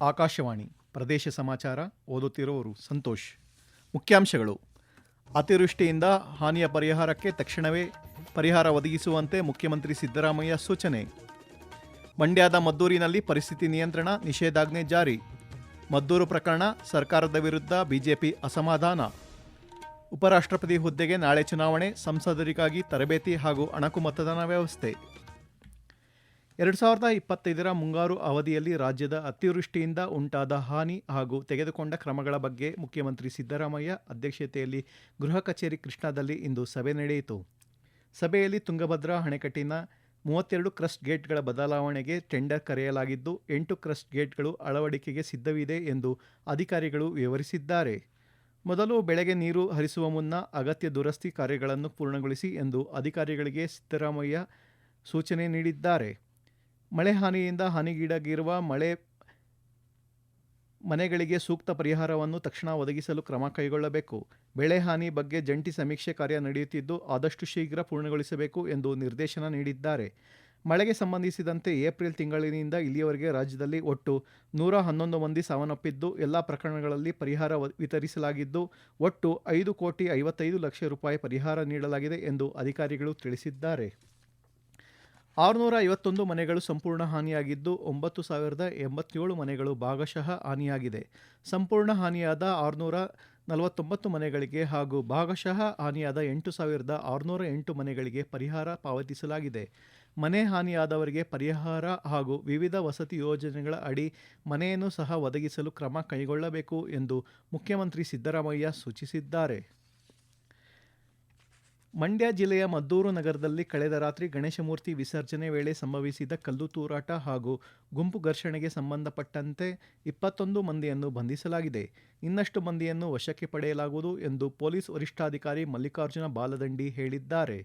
ಆಕಾಶವಾಣಿ ಪ್ರದೇಶ ಸಮಾಚಾರ ಓದುತ್ತಿರುವವರು ಸಂತೋಷ್. ಮುಖ್ಯಾಂಶಗಳು. ಅತಿವೃಷ್ಟಿಯಿಂದ ಹಾನಿಯ ಪರಿಹಾರಕ್ಕೆ ತಕ್ಷಣವೇ ಪರಿಹಾರ ಒದಗಿಸುವಂತೆ ಮುಖ್ಯಮಂತ್ರಿ ಸಿದ್ದರಾಮಯ್ಯ ಸೂಚನೆ. ಮಂಡ್ಯದ ಮದ್ದೂರಿನಲ್ಲಿ ಪರಿಸ್ಥಿತಿ ನಿಯಂತ್ರಣ ನಿಷೇಧಾಜ್ಞೆ ಜಾರಿ. ಮದ್ದೂರು ಪ್ರಕರಣ ಸರ್ಕಾರದ ವಿರುದ್ಧ ಬಿಜೆಪಿ ಅಸಮಾಧಾನ. ಉಪರಾಷ್ಟ್ರಪತಿ ಹುದ್ದೆಗೆ ನಾಳೆ ಚುನಾವಣೆ, ಸಂಸದರಿಗಾಗಿ ತರಬೇತಿ ಹಾಗೂ ಅಣಕು ಮತದಾನ ವ್ಯವಸ್ಥೆ. ಎರಡು ಸಾವಿರದ ಇಪ್ಪತ್ತೈದರ ಮುಂಗಾರು ಅವಧಿಯಲ್ಲಿ ರಾಜ್ಯದ ಅತಿವೃಷ್ಟಿಯಿಂದ ಉಂಟಾದ ಹಾನಿ ಹಾಗೂ ತೆಗೆದುಕೊಂಡ ಕ್ರಮಗಳ ಬಗ್ಗೆ ಮುಖ್ಯಮಂತ್ರಿ ಸಿದ್ದರಾಮಯ್ಯ ಅಧ್ಯಕ್ಷತೆಯಲ್ಲಿ ಗೃಹ ಕಚೇರಿ ಕೃಷ್ಣಾದಲ್ಲಿ ಇಂದು ಸಭೆ ನಡೆಯಿತು. ಸಭೆಯಲ್ಲಿ ತುಂಗಭದ್ರಾ, ಅಣೆಕಟ್ಟಿನ ಮೂವತ್ತೆರಡು ಕ್ರಸ್ಟ್ ಗೇಟ್ಗಳ ಬದಲಾವಣೆಗೆ ಟೆಂಡರ್ ಕರೆಯಲಾಗಿದ್ದು, ಎಂಟು ಕ್ರಸ್ಟ್ ಗೇಟ್ಗಳು ಅಳವಡಿಕೆಗೆ ಸಿದ್ಧವಿದೆ ಎಂದು ಅಧಿಕಾರಿಗಳು ವಿವರಿಸಿದ್ದಾರೆ. ಮೊದಲು ಬೆಳೆಗೆ ನೀರು ಹರಿಸುವ ಮುನ್ನ ಅಗತ್ಯ ದುರಸ್ತಿ ಕಾರ್ಯಗಳನ್ನು ಪೂರ್ಣಗೊಳಿಸಿ ಎಂದು ಅಧಿಕಾರಿಗಳಿಗೆ ಸಿದ್ದರಾಮಯ್ಯ ಸೂಚನೆ ನೀಡಿದ್ದಾರೆ. ಮಳೆ ಹಾನಿಯಿಂದ ಹಾನಿಗೀಡಾಗಿರುವ ಮಳೆ ಮನೆಗಳಿಗೆ ಸೂಕ್ತ ಪರಿಹಾರವನ್ನು ತಕ್ಷಣ ಒದಗಿಸಲು ಕ್ರಮ ಕೈಗೊಳ್ಳಬೇಕು. ಬೆಳೆ ಹಾನಿ ಬಗ್ಗೆ ಜಂಟಿ ಸಮೀಕ್ಷೆ ಕಾರ್ಯ ನಡೆಯುತ್ತಿದ್ದು, ಆದಷ್ಟು ಶೀಘ್ರ ಪೂರ್ಣಗೊಳಿಸಬೇಕು ಎಂದು ನಿರ್ದೇಶನ ನೀಡಿದ್ದಾರೆ. ಮಳೆಗೆ ಸಂಬಂಧಿಸಿದಂತೆ ಏಪ್ರಿಲ್ ತಿಂಗಳಿನಿಂದ ಇಲ್ಲಿಯವರೆಗೆ ರಾಜ್ಯದಲ್ಲಿ ಒಟ್ಟು ನೂರ ಹನ್ನೊಂದು ಮಂದಿ ಸಾವನ್ನಪ್ಪಿದ್ದು, ಎಲ್ಲ ಪ್ರಕರಣಗಳಲ್ಲಿ ಪರಿಹಾರ ವಿತರಿಸಲಾಗಿದ್ದು, ಒಟ್ಟು ಐದು ಕೋಟಿ ಐವತ್ತೈದು ಲಕ್ಷ ರೂಪಾಯಿ ಪರಿಹಾರ ನೀಡಲಾಗಿದೆ ಎಂದು ಅಧಿಕಾರಿಗಳು ತಿಳಿಸಿದ್ದಾರೆ. ಆರುನೂರ ಐವತ್ತೊಂದು ಮನೆಗಳು ಸಂಪೂರ್ಣ ಹಾನಿಯಾಗಿದ್ದು, ಒಂಬತ್ತು ಸಾವಿರದ ಎಂಬತ್ತೇಳು ಮನೆಗಳು ಭಾಗಶಃ ಹಾನಿಯಾಗಿದೆ. ಸಂಪೂರ್ಣ ಹಾನಿಯಾದ ಆರುನೂರ ನಲವತ್ತೊಂಬತ್ತು ಮನೆಗಳಿಗೆ ಹಾಗೂ ಭಾಗಶಃ ಹಾನಿಯಾದ ಎಂಟು ಸಾವಿರದ ಆರುನೂರ ಎಂಟು ಮನೆಗಳಿಗೆ ಪರಿಹಾರ ಪಾವತಿಸಲಾಗಿದೆ. ಮನೆ ಹಾನಿಯಾದವರಿಗೆ ಪರಿಹಾರ ಹಾಗೂ ವಿವಿಧ ವಸತಿ ಯೋಜನೆಗಳ ಅಡಿ ಮನೆಯನ್ನು ಸಹ ಒದಗಿಸಲು ಕ್ರಮ ಕೈಗೊಳ್ಳಬೇಕು ಎಂದು ಮುಖ್ಯಮಂತ್ರಿ ಸಿದ್ದರಾಮಯ್ಯ ಸೂಚಿಸಿದ್ದಾರೆ. ಮಂಡ್ಯ ಜಿಲ್ಲೆಯ ಮದ್ದೂರು ನಗರದಲ್ಲಿ ಕಳೆದ ರಾತ್ರಿ ಗಣೇಶ ಮೂರ್ತಿ ವಿಸರ್ಜನೆ ವೇಳೆ ಸಂಭವಿಸಿದ ಕಲ್ಲು ತೂರಾಟ ಹಾಗೂ ಗುಂಪು ಘರ್ಷಣೆಗೆ ಸಂಬಂಧಪಟ್ಟಂತೆ ಇಪ್ಪತ್ತೊಂದು ಮಂದಿಯನ್ನು ಬಂಧಿಸಲಾಗಿದೆ. ಇನ್ನಷ್ಟು ಮಂದಿಯನ್ನು ವಶಕ್ಕೆ ಪಡೆಯಲಾಗುವುದು ಎಂದು ಪೊಲೀಸ್ ವರಿಷ್ಠಾಧಿಕಾರಿ ಮಲ್ಲಿಕಾರ್ಜುನ ಬಾಲದಂಡಿ ಹೇಳಿದ್ದಾರೆ.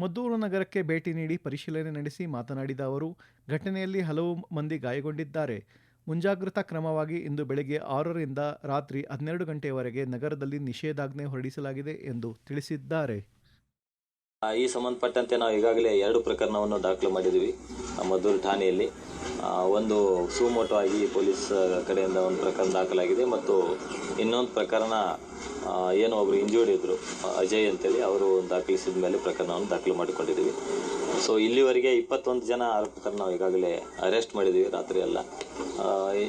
ಮದ್ದೂರು ನಗರಕ್ಕೆ ಭೇಟಿ ನೀಡಿ ಪರಿಶೀಲನೆ ನಡೆಸಿ ಮಾತನಾಡಿದ ಅವರು, ಘಟನೆಯಲ್ಲಿ ಹಲವು ಮಂದಿ ಗಾಯಗೊಂಡಿದ್ದಾರೆ. ಮುಂಜಾಗ್ರತಾ ಕ್ರಮವಾಗಿ ಇಂದು ಬೆಳಗ್ಗೆ ಆರರಿಂದ ರಾತ್ರಿ ಹನ್ನೆರಡು ಗಂಟೆಯವರೆಗೆ ನಗರದಲ್ಲಿ ನಿಷೇಧಾಜ್ಞೆ ಹೊರಡಿಸಲಾಗಿದೆ ಎಂದು ತಿಳಿಸಿದ್ದಾರೆ. ಈ ಸಂಬಂಧಪಟ್ಟಂತೆ ನಾವು ಈಗಾಗಲೇ ಎರಡು ಪ್ರಕರಣವನ್ನು ದಾಖಲು ಮಾಡಿದ್ದೀವಿ. ಮದ್ದೂರು ಠಾಣೆಯಲ್ಲಿ. ಒಂದು ಸುಮೋಟೋ ಆಗಿ ಪೊಲೀಸ್ ಕಡೆಯಿಂದ ಒಂದು ಪ್ರಕರಣ ದಾಖಲಾಗಿದೆ ಮತ್ತು ಇನ್ನೊಂದು ಪ್ರಕರಣ ಏನು ಒಬ್ಬರು ಇಂಜೂರ್ಡ್ ಇದ್ದರು ಅಜಯ್ ಅಂತೇಳಿ ಅವರು ದಾಖಲಿಸಿದ ಮೇಲೆ ಪ್ರಕರಣವನ್ನು ದಾಖಲು ಮಾಡಿಕೊಂಡಿದ್ದೀವಿ. ಸೊ ಇಲ್ಲಿವರೆಗೆ ಇಪ್ಪತ್ತೊಂದು ಜನ ಆರೋಪಿತರನ್ನು ನಾವು ಈಗಾಗಲೇ ಅರೆಸ್ಟ್ ಮಾಡಿದ್ದೀವಿ ರಾತ್ರಿ ಎಲ್ಲ.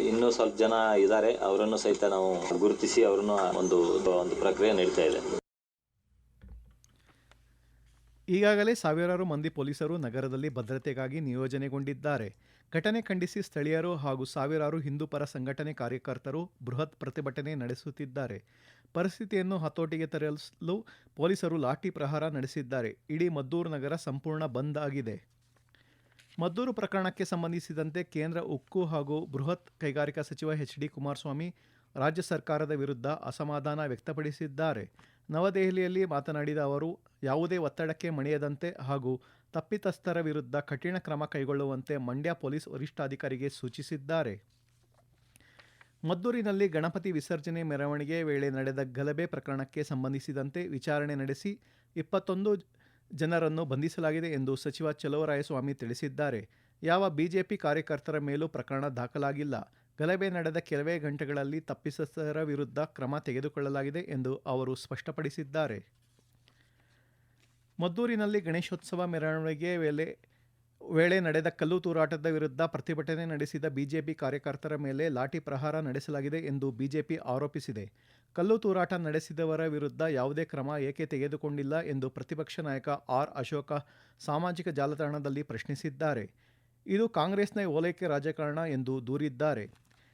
ಇನ್ನೂ ಸ್ವಲ್ಪ ಜನ ಇದ್ದಾರೆ. ಅವರನ್ನು ಸಹಿತ ನಾವು ಗುರುತಿಸಿ ಅವರನ್ನು ಒಂದು ಒಂದು ಪ್ರಕ್ರಿಯೆ ನಡೀತಾ ಇದೆ. ಈಗಾಗಲೇ ಸಾವಿರಾರು ಮಂದಿ ಪೊಲೀಸರು ನಗರದಲ್ಲಿ ಭದ್ರತೆಗಾಗಿ ನಿಯೋಜನೆಗೊಂಡಿದ್ದಾರೆ. ಘಟನೆ ಖಂಡಿಸಿ ಸ್ಥಳೀಯರು ಹಾಗೂ ಸಾವಿರಾರು ಹಿಂದೂಪರ ಸಂಘಟನೆ ಕಾರ್ಯಕರ್ತರು ಬೃಹತ್ ಪ್ರತಿಭಟನೆ ನಡೆಸುತ್ತಿದ್ದಾರೆ. ಪರಿಸ್ಥಿತಿಯನ್ನು ಹತೋಟಿಗೆ ತರಲು ಪೊಲೀಸರು ಲಾಠಿ ಪ್ರಹಾರ ನಡೆಸಿದ್ದಾರೆ. ಇಡೀ ಮದ್ದೂರು ನಗರ ಸಂಪೂರ್ಣ ಬಂದ್ ಆಗಿದೆ. ಮದ್ದೂರು ಪ್ರಕರಣಕ್ಕೆ ಸಂಬಂಧಿಸಿದಂತೆ ಕೇಂದ್ರ ಉಕ್ಕು ಹಾಗೂ ಬೃಹತ್ ಕೈಗಾರಿಕಾ ಸಚಿವ ಎಚ್ ಡಿ ಕುಮಾರಸ್ವಾಮಿ ರಾಜ್ಯ ಸರ್ಕಾರದ ವಿರುದ್ಧ ಅಸಮಾಧಾನ ವ್ಯಕ್ತಪಡಿಸಿದ್ದಾರೆ. ನವದೆಹಲಿಯಲ್ಲಿ ಮಾತನಾಡಿದ ಅವರು, ಯಾವುದೇ ಒತ್ತಡಕ್ಕೆ ಮಣಿಯದಂತೆ ಹಾಗೂ ತಪ್ಪಿತಸ್ಥರ ವಿರುದ್ಧ ಕಠಿಣ ಕ್ರಮ ಕೈಗೊಳ್ಳುವಂತೆ ಮಂಡ್ಯ ಪೊಲೀಸ್ ವರಿಷ್ಠಾಧಿಕಾರಿಗೆ ಸೂಚಿಸಿದ್ದಾರೆ. ಮದ್ದೂರಿನಲ್ಲಿ ಗಣಪತಿ ವಿಸರ್ಜನೆ ಮೆರವಣಿಗೆ ವೇಳೆ ನಡೆದ ಗಲಭೆ ಪ್ರಕರಣಕ್ಕೆ ಸಂಬಂಧಿಸಿದಂತೆ ವಿಚಾರಣೆ ನಡೆಸಿ ಇಪ್ಪತ್ತೊಂದು ಜನರನ್ನು ಬಂಧಿಸಲಾಗಿದೆ ಎಂದು ಸಚಿವ ಚಲುವರಾಯಸ್ವಾಮಿ ತಿಳಿಸಿದ್ದಾರೆ. ಯಾವ ಬಿಜೆಪಿ ಕಾರ್ಯಕರ್ತರ ಮೇಲೂ ಪ್ರಕರಣ ದಾಖಲಾಗಿಲ್ಲ. ಗಲಭೆ ನಡೆದ ಕೆಲವೇ ಗಂಟೆಗಳಲ್ಲಿ ತಪ್ಪಿತಸ್ಥರ ವಿರುದ್ಧ ಕ್ರಮ ತೆಗೆದುಕೊಳ್ಳಲಾಗಿದೆ ಎಂದು ಅವರು ಸ್ಪಷ್ಟಪಡಿಸಿದ್ದಾರೆ. ಮದ್ದೂರಿನಲ್ಲಿ ಗಣೇಶೋತ್ಸವ ಮೆರವಣಿಗೆ ವೇಳೆ ವೇಳೆ ನಡೆದ ಕಲ್ಲು ತೂರಾಟದ ವಿರುದ್ಧ ಪ್ರತಿಭಟನೆ ನಡೆಸಿದ ಬಿಜೆಪಿ ಕಾರ್ಯಕರ್ತರ ಮೇಲೆ ಲಾಠಿ ಪ್ರಹಾರ ನಡೆಸಲಾಗಿದೆ ಎಂದು ಬಿಜೆಪಿ ಆರೋಪಿಸಿದೆ. ಕಲ್ಲು ತೂರಾಟ ನಡೆಸಿದವರ ವಿರುದ್ಧ ಯಾವುದೇ ಕ್ರಮ ಏಕೆ ತೆಗೆದುಕೊಂಡಿಲ್ಲ ಎಂದು ಪ್ರತಿಪಕ್ಷ ನಾಯಕ ಆರ್ ಅಶೋಕ ಸಾಮಾಜಿಕ ಜಾಲತಾಣದಲ್ಲಿ ಪ್ರಶ್ನಿಸಿದ್ದಾರೆ. ಇದು ಕಾಂಗ್ರೆಸ್ನ ಓಲೈಕೆ ರಾಜಕಾರಣ ಎಂದು ದೂರಿದ್ದಾರೆ.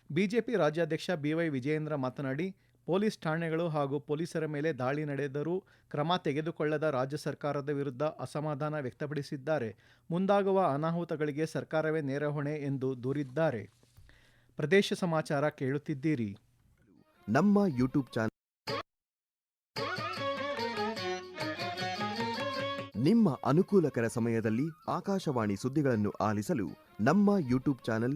ಬಿಜೆಪಿ ರಾಜ್ಯಾಧ್ಯಕ್ಷ ಬಿವೈ ವಿಜಯೇಂದ್ರ ಮಾತನಾಡಿ, ಪೊಲೀಸ್ ಠಾಣೆಗಳು ಹಾಗೂ ಪೊಲೀಸರ ಮೇಲೆ ದಾಳಿ ನಡೆದರೂ ಕ್ರಮ ತೆಗೆದುಕೊಳ್ಳದ ರಾಜ್ಯ ಸರ್ಕಾರದ ವಿರುದ್ಧ ಅಸಮಾಧಾನ ವ್ಯಕ್ತಪಡಿಸಿದ್ದಾರೆ. ಮುಂದಾಗುವ ಅನಾಹುತಗಳಿಗೆ ಸರ್ಕಾರವೇ ನೇರ ಹೊಣೆ ಎಂದು ದೂರಿದ್ದಾರೆ. ಪ್ರದೇಶ ಸಮಾಚಾರ ಕೇಳುತ್ತಿದ್ದೀರಿ. ನಮ್ಮ ಯೂಟ್ಯೂಬ್ ಚಾನಲ್ ನಿಮ್ಮ ಅನುಕೂಲಕರ ಸಮಯದಲ್ಲಿ ಆಕಾಶವಾಣಿ ಸುದ್ದಿಗಳನ್ನು ಆಲಿಸಲು ನಮ್ಮ ಯೂಟ್ಯೂಬ್ ಚಾನಲ್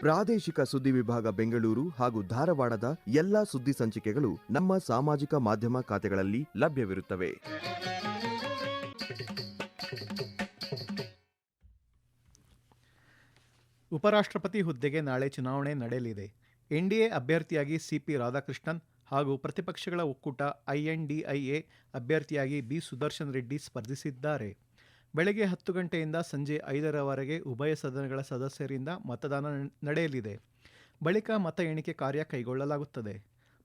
ಪ್ರಾದೇಶಿಕ ಸುದ್ದಿ ವಿಭಾಗ ಬೆಂಗಳೂರು ಹಾಗೂ ಧಾರವಾಡದ ಎಲ್ಲಾ ಸುದ್ದಿ ಸಂಚಿಕೆಗಳು ನಮ್ಮ ಸಾಮಾಜಿಕ ಮಾಧ್ಯಮ ಖಾತೆಗಳಲ್ಲಿ ಲಭ್ಯವಿರುತ್ತವೆ. ಉಪರಾಷ್ಟ್ರಪತಿ ಹುದ್ದೆಗೆ ನಾಳೆ ಚುನಾವಣೆ ನಡೆಯಲಿದೆ. ಎನ್ಡಿಎ ಅಭ್ಯರ್ಥಿಯಾಗಿ ಸಿಪಿ ರಾಧಾಕೃಷ್ಣನ್ ಹಾಗೂ ಪ್ರತಿಪಕ್ಷಗಳ ಒಕ್ಕೂಟ ಐಎನ್ಡಿಐಎ ಅಭ್ಯರ್ಥಿಯಾಗಿ ಬಿ ಸುದರ್ಶನ್ ರೆಡ್ಡಿ ಸ್ಪರ್ಧಿಸಿದ್ದಾರೆ. ಬೆಳಗ್ಗೆ ಹತ್ತು ಗಂಟೆಯಿಂದ ಸಂಜೆ ಐದರವರೆಗೆ ಉಭಯ ಸದನಗಳ ಸದಸ್ಯರಿಂದ ಮತದಾನ ನಡೆಯಲಿದೆ. ಬಳಿಕ ಮತ ಎಣಿಕೆ ಕಾರ್ಯ ಕೈಗೊಳ್ಳಲಾಗುತ್ತದೆ.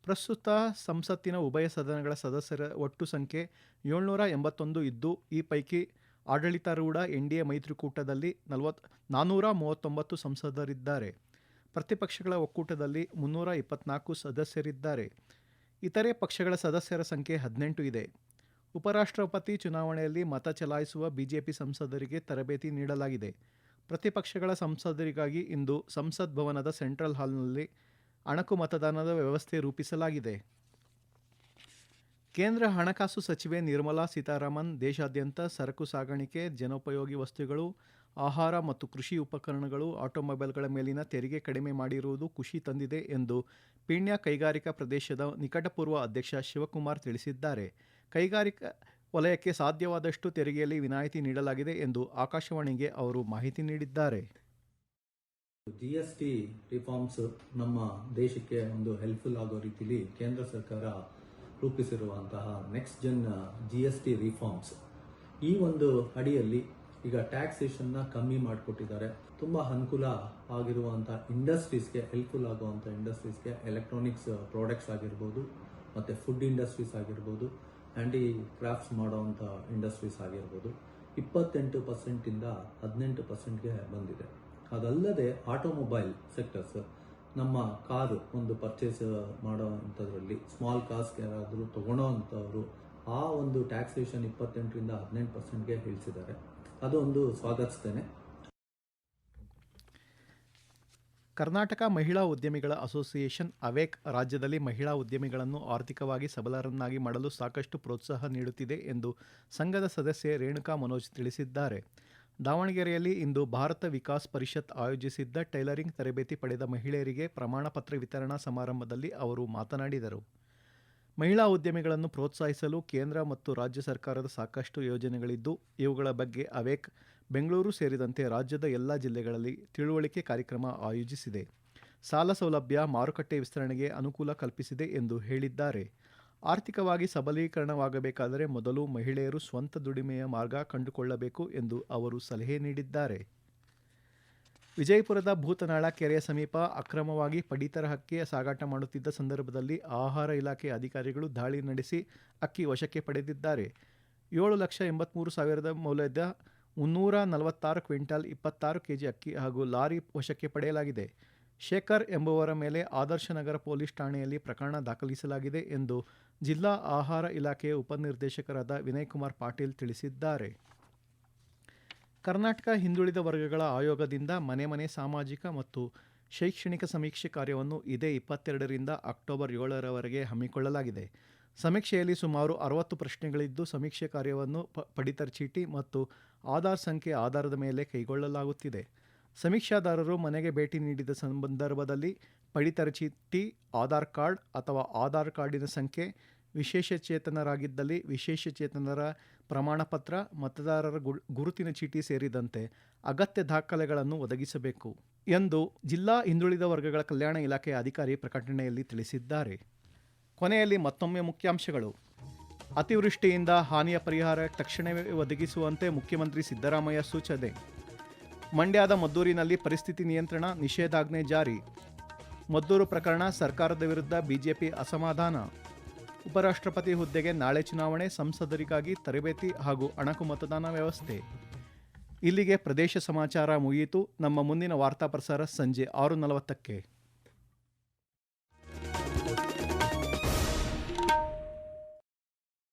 ಪ್ರಸ್ತುತ ಸಂಸತ್ತಿನ ಉಭಯ ಸದನಗಳ ಸದಸ್ಯರ ಒಟ್ಟು ಸಂಖ್ಯೆ ಏಳ್ನೂರ ಎಂಬತ್ತೊಂದು ಇದ್ದು, ಈ ಪೈಕಿ ಆಡಳಿತಾರೂಢ ಎನ್ ಡಿ ಎ ಮೈತ್ರಿಕೂಟದಲ್ಲಿ ನಲವತ್ ನಾನ್ನೂರ ಮೂವತ್ತೊಂಬತ್ತು ಸಂಸದರಿದ್ದಾರೆ. ಪ್ರತಿಪಕ್ಷಗಳ ಒಕ್ಕೂಟದಲ್ಲಿ ಮುನ್ನೂರ ಇಪ್ಪತ್ನಾಲ್ಕು ಸದಸ್ಯರಿದ್ದಾರೆ. ಇತರೆ ಪಕ್ಷಗಳ ಸದಸ್ಯರ ಸಂಖ್ಯೆ ಹದಿನೆಂಟು ಇದೆ. ಉಪರಾಷ್ಟ್ರಪತಿ ಚುನಾವಣೆಯಲ್ಲಿ ಮತ ಚಲಾಯಿಸುವ ಬಿಜೆಪಿ ಸಂಸದರಿಗೆ ತರಬೇತಿ ನೀಡಲಾಗಿದೆ. ಪ್ರತಿಪಕ್ಷಗಳ ಸಂಸದರಿಗಾಗಿ ಇಂದು ಸಂಸತ್ ಭವನದ ಸೆಂಟ್ರಲ್ ಹಾಲ್ನಲ್ಲಿ ಅಣಕು ಮತದಾನದ ವ್ಯವಸ್ಥೆ ರೂಪಿಸಲಾಗಿದೆ. ಕೇಂದ್ರ ಹಣಕಾಸು ಸಚಿವೆ ನಿರ್ಮಲಾ ಸೀತಾರಾಮನ್ ದೇಶಾದ್ಯಂತ ಸರಕು ಸಾಗಾಣಿಕೆ, ಜನೋಪಯೋಗಿ ವಸ್ತುಗಳು, ಆಹಾರ ಮತ್ತು ಕೃಷಿ ಉಪಕರಣಗಳು, ಆಟೋಮೊಬೈಲ್ಗಳ ಮೇಲಿನ ತೆರಿಗೆ ಕಡಿಮೆ ಮಾಡಿರುವುದು ಖುಷಿ ತಂದಿದೆ ಎಂದು ಪೀಣ್ಯ ಕೈಗಾರಿಕಾ ಪ್ರದೇಶದ ನಿಕಟಪೂರ್ವ ಅಧ್ಯಕ್ಷ ಶಿವಕುಮಾರ್ ತಿಳಿಸಿದ್ದಾರೆ. ಕೈಗಾರಿಕಾ ವಲಯಕ್ಕೆ ಸಾಧ್ಯವಾದಷ್ಟು ತೆರಿಗೆಯಲ್ಲಿ ವಿನಾಯಿತಿ ನೀಡಲಾಗಿದೆ ಎಂದು ಆಕಾಶವಾಣಿಗೆ ಅವರು ಮಾಹಿತಿ ನೀಡಿದ್ದಾರೆ. ಜಿ ಎಸ್ ಟಿ ರಿಫಾರ್ಮ್ಸ್ ನಮ್ಮ ದೇಶಕ್ಕೆ ಒಂದು ಹೆಲ್ಪ್ಫುಲ್ ಆಗೋ ರೀತಿಯಲ್ಲಿ ಕೇಂದ್ರ ಸರ್ಕಾರ ರೂಪಿಸಿರುವಂತಹ next gen G S T reforms ಈ ಒಂದು ಅಡಿಯಲ್ಲಿ ಈಗ ಟ್ಯಾಕ್ಸೇಷನ್ನ ಕಮ್ಮಿ ಮಾಡಿಕೊಟ್ಟಿದ್ದಾರೆ. ತುಂಬ ಅನುಕೂಲ ಆಗಿರುವಂಥ ಇಂಡಸ್ಟ್ರೀಸ್ಗೆ, ಹೆಲ್ಪ್ಫುಲ್ ಆಗುವಂಥ ಇಂಡಸ್ಟ್ರೀಸ್ಗೆ ಎಲೆಕ್ಟ್ರಾನಿಕ್ಸ್ ಪ್ರಾಡಕ್ಟ್ಸ್ ಆಗಿರ್ಬೋದು, ಮತ್ತು ಫುಡ್ ಇಂಡಸ್ಟ್ರೀಸ್ ಆಗಿರ್ಬೋದು ಹ್ಯಾಂಡಿ ಕ್ರಾಫ್ಟ್ಸ್ ಮಾಡೋವಂಥ ಇಂಡಸ್ಟ್ರೀಸ್ ಆಗಿರ್ಬೋದು, ಇಪ್ಪತ್ತೆಂಟು ಪರ್ಸೆಂಟಿಂದ ಹದಿನೆಂಟು ಪರ್ಸೆಂಟ್ಗೆ ಬಂದಿದೆ. ಅದಲ್ಲದೆ ಆಟೋಮೊಬೈಲ್ ಸೆಕ್ಟರ್ಸ್, ನಮ್ಮ ಕಾರು ಒಂದು ಪರ್ಚೇಸ್ ಮಾಡೋ ಅಂಥದ್ರಲ್ಲಿ ಸ್ಮಾಲ್ ಕಾರ್ಸ್ ಯಾರಾದರೂ ತೊಗೊಳೋ ಅಂಥವ್ರು ಆ ಒಂದು ಟ್ಯಾಕ್ಸೇಷನ್ ಇಪ್ಪತ್ತೆಂಟರಿಂದ ಹದಿನೆಂಟು ಪರ್ಸೆಂಟ್ಗೆ ಇಳಿಸಿದ್ದಾರೆ ಅದೊಂದು ಸ್ವಾಗತಿಸ್ತೇನೆ. ಕರ್ನಾಟಕ ಮಹಿಳಾ ಉದ್ಯಮಿಗಳ ಅಸೋಸಿಯೇಷನ್ ಅವೇಕ್ ರಾಜ್ಯದಲ್ಲಿ ಮಹಿಳಾ ಉದ್ಯಮಿಗಳನ್ನು ಆರ್ಥಿಕವಾಗಿ ಸಬಲರನ್ನಾಗಿ ಮಾಡಲು ಸಾಕಷ್ಟು ಪ್ರೋತ್ಸಾಹ ನೀಡುತ್ತಿದೆ ಎಂದು ಸಂಘದ ಸದಸ್ಯೆ ರೇಣುಕಾ ಮನೋಜ್ ತಿಳಿಸಿದ್ದಾರೆ. ದಾವಣಗೆರೆಯಲ್ಲಿ ಇಂದು ಭಾರತ ವಿಕಾಸ್ ಪರಿಷತ್ ಆಯೋಜಿಸಿದ್ದ ಟೈಲರಿಂಗ್ ತರಬೇತಿ ಪಡೆದ ಮಹಿಳೆಯರಿಗೆ ಪ್ರಮಾಣ ಪತ್ರ ವಿತರಣಾ ಸಮಾರಂಭದಲ್ಲಿ ಅವರು ಮಾತನಾಡಿದರು. ಮಹಿಳಾ ಉದ್ಯಮಿಗಳನ್ನು ಪ್ರೋತ್ಸಾಹಿಸಲು ಕೇಂದ್ರ ಮತ್ತು ರಾಜ್ಯ ಸರ್ಕಾರದ ಸಾಕಷ್ಟು ಯೋಜನೆಗಳಿದ್ದು, ಇವುಗಳ ಬಗ್ಗೆ ಅವೇಕ್ ಬೆಂಗಳೂರು ಸೇರಿದಂತೆ ರಾಜ್ಯದ ಎಲ್ಲ ಜಿಲ್ಲೆಗಳಲ್ಲಿ ತಿಳುವಳಿಕೆ ಕಾರ್ಯಕ್ರಮ ಆಯೋಜಿಸಿದೆ. ಸಾಲ ಸೌಲಭ್ಯ ಮಾರುಕಟ್ಟೆ ವಿಸ್ತರಣೆಗೆ ಅನುಕೂಲ ಕಲ್ಪಿಸಿದೆ ಎಂದು ಹೇಳಿದ್ದಾರೆ. ಆರ್ಥಿಕವಾಗಿ ಸಬಲೀಕರಣವಾಗಬೇಕಾದರೆ ಮೊದಲು ಮಹಿಳೆಯರು ಸ್ವಂತ ದುಡಿಮೆಯ ಮಾರ್ಗ ಕಂಡುಕೊಳ್ಳಬೇಕು ಎಂದು ಅವರು ಸಲಹೆ ನೀಡಿದ್ದಾರೆ. ವಿಜಯಪುರದ ಭೂತನಾಳ ಕೆರೆಯ ಸಮೀಪ ಅಕ್ರಮವಾಗಿ ಪಡಿತರ ಹಕ್ಕಿ ಸಾಗಾಟ ಮಾಡುತ್ತಿದ್ದ ಸಂದರ್ಭದಲ್ಲಿ ಆಹಾರ ಇಲಾಖೆ ಅಧಿಕಾರಿಗಳು ದಾಳಿ ನಡೆಸಿ ಅಕ್ಕಿ ವಶಕ್ಕೆ ಪಡೆದಿದ್ದಾರೆ. ಏಳು ಲಕ್ಷ ಎಂಬತ್ತ್ಮೂರು ಸಾವಿರದ ಮೌಲ್ಯದ ಮುನ್ನೂರ ನಲವತ್ತಾರು ಕ್ವಿಂಟಲ್ ಇಪ್ಪತ್ತಾರು ಕೆಜಿ ಅಕ್ಕಿ ಹಾಗೂ ಲಾರಿ ವಶಕ್ಕೆ ಪಡೆಯಲಾಗಿದೆ. ಶೇಖರ್ ಎಂಬುವರ ಮೇಲೆ ಆದರ್ಶ ನಗರ ಪೊಲೀಸ್ ಠಾಣೆಯಲ್ಲಿ ಪ್ರಕರಣ ದಾಖಲಿಸಲಾಗಿದೆ ಎಂದು ಜಿಲ್ಲಾ ಆಹಾರ ಇಲಾಖೆಯ ಉಪನಿರ್ದೇಶಕರಾದ ವಿನಯ್ ಕುಮಾರ್ ಪಾಟೀಲ್ ತಿಳಿಸಿದ್ದಾರೆ. ಕರ್ನಾಟಕ ಹಿಂದುಳಿದ ವರ್ಗಗಳ ಆಯೋಗದಿಂದ ಮನೆ ಮನೆ ಸಾಮಾಜಿಕ ಮತ್ತು ಶೈಕ್ಷಣಿಕ ಸಮೀಕ್ಷೆ ಕಾರ್ಯವನ್ನು ಇದೇ ಇಪ್ಪತ್ತೆರಡರಿಂದ ಅಕ್ಟೋಬರ್ ಏಳರವರೆಗೆ ಹಮ್ಮಿಕೊಳ್ಳಲಾಗಿದೆ. ಸಮೀಕ್ಷೆಯಲ್ಲಿ ಸುಮಾರು ಅರವತ್ತು ಪ್ರಶ್ನೆಗಳಿದ್ದು ಸಮೀಕ್ಷೆ ಕಾರ್ಯವನ್ನು ಪಡಿತರ ಚೀಟಿ ಮತ್ತು ಆಧಾರ್ ಸಂಖ್ಯೆ ಆಧಾರದ ಮೇಲೆ ಕೈಗೊಳ್ಳಲಾಗುತ್ತಿದೆ. ಸಮೀಕ್ಷಾದಾರರು ಮನೆಗೆ ಭೇಟಿ ನೀಡಿದ ಸಂದರ್ಭದಲ್ಲಿ ಪಡಿತರ ಚೀಟಿ, ಆಧಾರ್ ಕಾರ್ಡ್ ಅಥವಾ ಆಧಾರ್ ಕಾರ್ಡಿನ ಸಂಖ್ಯೆ ವಿಶೇಷಚೇತನರಾಗಿದ್ದಲ್ಲಿ ವಿಶೇಷಚೇತನರ ಪ್ರಮಾಣಪತ್ರ, ಮತದಾರರ ಗುರುತಿನ ಚೀಟಿ ಸೇರಿದಂತೆ ಅಗತ್ಯ ದಾಖಲೆಗಳನ್ನು ಒದಗಿಸಬೇಕು ಎಂದು ಜಿಲ್ಲಾ ಹಿಂದುಳಿದ ವರ್ಗಗಳ ಕಲ್ಯಾಣ ಇಲಾಖೆಯ ಅಧಿಕಾರಿ ಪ್ರಕಟಣೆಯಲ್ಲಿ ತಿಳಿಸಿದ್ದಾರೆ. ಕೊನೆಯಲ್ಲಿ ಮತ್ತೊಮ್ಮೆ ಮುಖ್ಯಾಂಶಗಳು. ಅತಿವೃಷ್ಟಿಯಿಂದ ಹಾನಿಯ ಪರಿಹಾರ ತಕ್ಷಣವೇ ಒದಗಿಸುವಂತೆ ಮುಖ್ಯಮಂತ್ರಿ ಸಿದ್ದರಾಮಯ್ಯ ಸೂಚನೆ. ಮಂಡ್ಯದ ಮದ್ದೂರಿನಲ್ಲಿ ಪರಿಸ್ಥಿತಿ ನಿಯಂತ್ರಣ ನಿಷೇಧಾಜ್ಞೆ ಜಾರಿ. ಮದ್ದೂರು ಪ್ರಕರಣ ಸರ್ಕಾರದ ವಿರುದ್ಧ ಬಿಜೆಪಿ ಅಸಮಾಧಾನ. ಉಪರಾಷ್ಟ್ರಪತಿ ಹುದ್ದೆಗೆ ನಾಳೆ ಚುನಾವಣೆ ಸಂಸದರಿಗಾಗಿ ತರಬೇತಿ ಹಾಗೂ ಅಣಕು ಮತದಾನ ವ್ಯವಸ್ಥೆ. ಇಲ್ಲಿಗೆ ಪ್ರದೇಶ ಸಮಾಚಾರ ಮುಗಿಯಿತು. ನಮ್ಮ ಮುಂದಿನ ವಾರ್ತಾ ಪ್ರಸಾರ ಸಂಜೆ ಆರು ನಲವತ್ತಕ್ಕೆ.